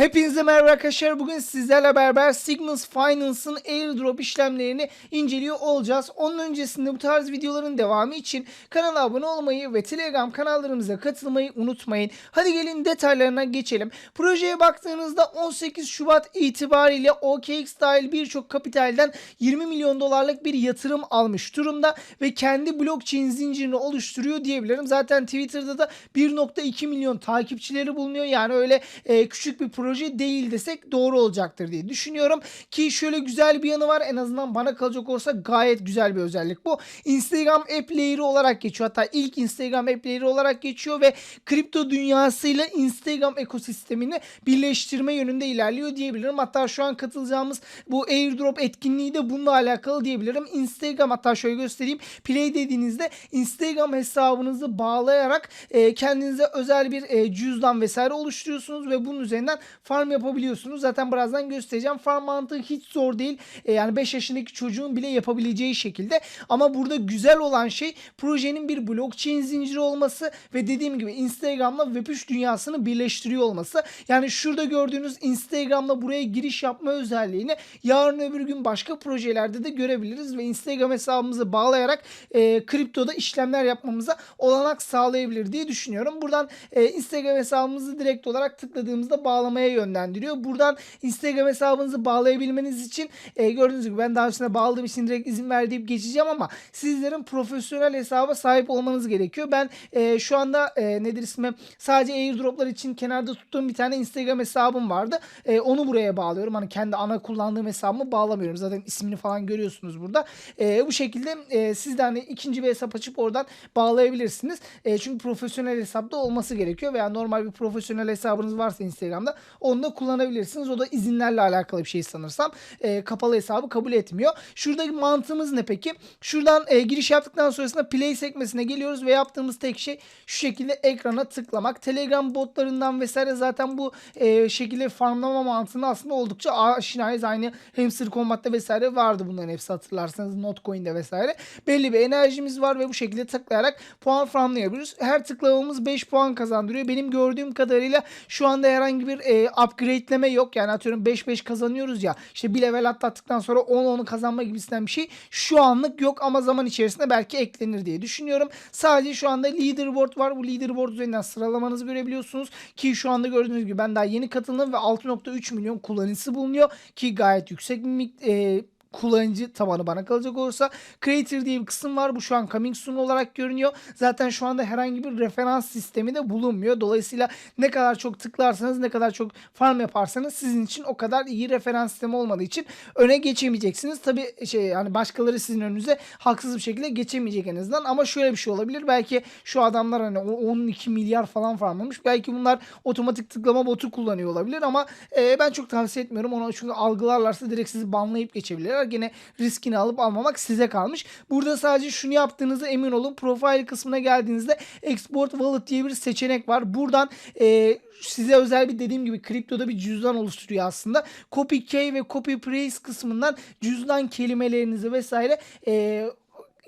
Hepinize merhaba arkadaşlar. Bugün sizlerle beraber Signals Finance'ın airdrop işlemlerini inceliyor olacağız. Onun öncesinde bu tarz videoların devamı için kanala abone olmayı ve Telegram kanallarımıza katılmayı unutmayın. Hadi gelin detaylarına geçelim. Projeye baktığınızda 18 Şubat itibariyle OKX dahil birçok kapitalden 20 milyon dolarlık bir yatırım almış durumda ve kendi blockchain zincirini oluşturuyor diyebilirim. Zaten Twitter'da da 1.2 milyon takipçileri bulunuyor. Yani öyle e, küçük bir proje değil desek doğru olacaktır diye düşünüyorum. Ki şöyle güzel bir yanı var. En azından bana kalacak olsa gayet güzel bir özellik bu. Instagram app layer'ı olarak geçiyor. Hatta ilk Instagram app layer'ı olarak geçiyor ve kripto dünyasıyla Instagram ekosistemini birleştirme yönünde ilerliyor diyebilirim. Hatta şu an katılacağımız bu airdrop etkinliği de bununla alakalı diyebilirim. Instagram hatta şöyle göstereyim. Play dediğinizde Instagram hesabınızı bağlayarak e, kendinize özel bir e, cüzdan vesaire oluşturuyorsunuz ve bunun üzerinden farm yapabiliyorsunuz. Zaten birazdan göstereceğim. Farm mantığı hiç zor değil. E, yani 5 yaşındaki çocuğun bile yapabileceği şekilde. Ama burada güzel olan şey projenin bir blockchain zinciri olması ve dediğim gibi Instagram'la Web3 dünyasını birleştiriyor olması. Yani şurada gördüğünüz Instagram'la buraya giriş yapma özelliğini yarın öbür gün başka projelerde de görebiliriz ve Instagram hesabımızı bağlayarak e, kriptoda işlemler yapmamıza olanak sağlayabilir diye düşünüyorum. Buradan e, Instagram hesabımızı direkt olarak tıkladığımızda bağlamaya yönlendiriyor. Buradan Instagram hesabınızı bağlayabilmeniz için e, gördüğünüz gibi ben daha öncesinde bağladığım için direkt izin ver deyip geçeceğim ama sizlerin profesyonel hesaba sahip olmanız gerekiyor. Ben e, şu anda e, nedir ismi sadece airdroplar için kenarda tuttuğum bir tane Instagram hesabım vardı. E, onu buraya bağlıyorum. Hani kendi ana kullandığım hesabımı bağlamıyorum. Zaten ismini falan görüyorsunuz burada. E, bu şekilde e, siz de hani ikinci bir hesap açıp oradan bağlayabilirsiniz. E, çünkü profesyonel hesapta olması gerekiyor veya normal bir profesyonel hesabınız varsa Instagram'da onu da kullanabilirsiniz. O da izinlerle alakalı bir şey sanırsam. E, kapalı hesabı kabul etmiyor. Şuradaki mantığımız ne peki? Şuradan e, giriş yaptıktan sonrasında play sekmesine geliyoruz ve yaptığımız tek şey şu şekilde ekrana tıklamak. Telegram botlarından vesaire zaten bu e, şekilde farmlama mantığını aslında oldukça aşinayız. Aynı Hamster Combat'ta vesaire vardı bunların hepsi hatırlarsanız Notcoin'de vesaire. Belli bir enerjimiz var ve bu şekilde tıklayarak puan farmlayabiliyoruz. Her tıklamamız 5 puan kazandırıyor. Benim gördüğüm kadarıyla şu anda herhangi bir e, upgradeleme yok. Yani atıyorum 5-5 kazanıyoruz ya. İşte bir level atlattıktan sonra 10-10'u kazanma gibisinden bir şey şu anlık yok ama zaman içerisinde belki eklenir diye düşünüyorum. Sadece şu anda leaderboard var. Bu leaderboard üzerinden sıralamanızı görebiliyorsunuz. Ki şu anda gördüğünüz gibi ben daha yeni katıldım ve 6.3 milyon kullanıcısı bulunuyor. Ki gayet yüksek bir e, kullanıcı tabanı bana kalacak olursa Creator diye bir kısım var. Bu şu an coming soon olarak görünüyor. Zaten şu anda herhangi bir referans sistemi de bulunmuyor. Dolayısıyla ne kadar çok tıklarsanız ne kadar çok farm yaparsanız sizin için o kadar iyi referans sistemi olmadığı için öne geçemeyeceksiniz. Tabi şey yani başkaları sizin önünüze haksız bir şekilde geçemeyecek en azından. Ama şöyle bir şey olabilir. Belki şu adamlar hani o 12 milyar falan farmlamış. Belki bunlar otomatik tıklama botu kullanıyor olabilir ama e, ben çok tavsiye etmiyorum. Onu çünkü algılarlarsa direkt sizi banlayıp geçebilirler. Gene riskini alıp almamak size kalmış. Burada sadece şunu yaptığınızda emin olun. Profile kısmına geldiğinizde Export Wallet diye bir seçenek var. Buradan e, size özel bir dediğim gibi kriptoda bir cüzdan oluşturuyor aslında. Copy key ve copy paste kısmından cüzdan kelimelerinizi vesaire e,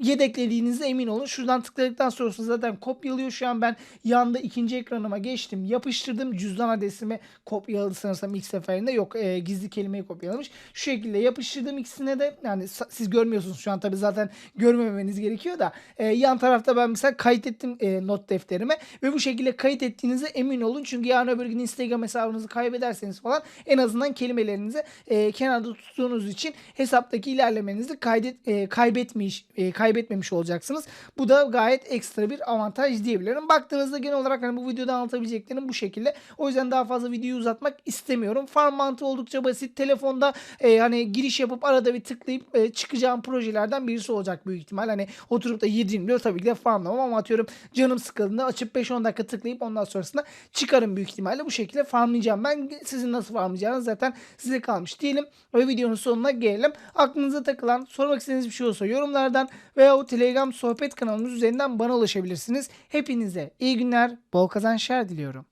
yedeklediğinizde emin olun. Şuradan tıkladıktan sonrasında zaten kopyalıyor. Şu an ben yanda ikinci ekranıma geçtim. Yapıştırdım. Cüzdan adresimi kopyaladı sanırsam ilk seferinde. Yok e, gizli kelimeyi kopyalamış. Şu şekilde yapıştırdım ikisine de. Yani siz görmüyorsunuz şu an tabi zaten görmemeniz gerekiyor da. E, yan tarafta ben mesela kaydettim e, not defterime. Ve bu şekilde kayıt ettiğinize emin olun. Çünkü yarın öbür gün Instagram hesabınızı kaybederseniz falan en azından kelimelerinizi e, kenarda tuttuğunuz için hesaptaki ilerlemenizi kaydet, e, kaybetmiş, e, kaybetmemiş olacaksınız. Bu da gayet ekstra bir avantaj diyebilirim. Baktığınızda genel olarak hani bu videoda anlatabileceklerim bu şekilde. O yüzden daha fazla videoyu uzatmak istemiyorum. Farm mantığı oldukça basit. Telefonda e, hani giriş yapıp arada bir tıklayıp e, çıkacağım projelerden birisi olacak büyük ihtimal. Hani oturup da 7 tabii ki de farmlamam ama atıyorum canım sıkıldığında açıp 5-10 dakika tıklayıp ondan sonrasında çıkarım büyük ihtimalle. Bu şekilde farmlayacağım. Ben sizin nasıl farmlayacağınız zaten size kalmış diyelim. Ve videonun sonuna gelelim. Aklınıza takılan, sormak istediğiniz bir şey olsa yorumlardan veya o Telegram sohbet kanalımız üzerinden bana ulaşabilirsiniz. Hepinize iyi günler, bol kazançlar diliyorum.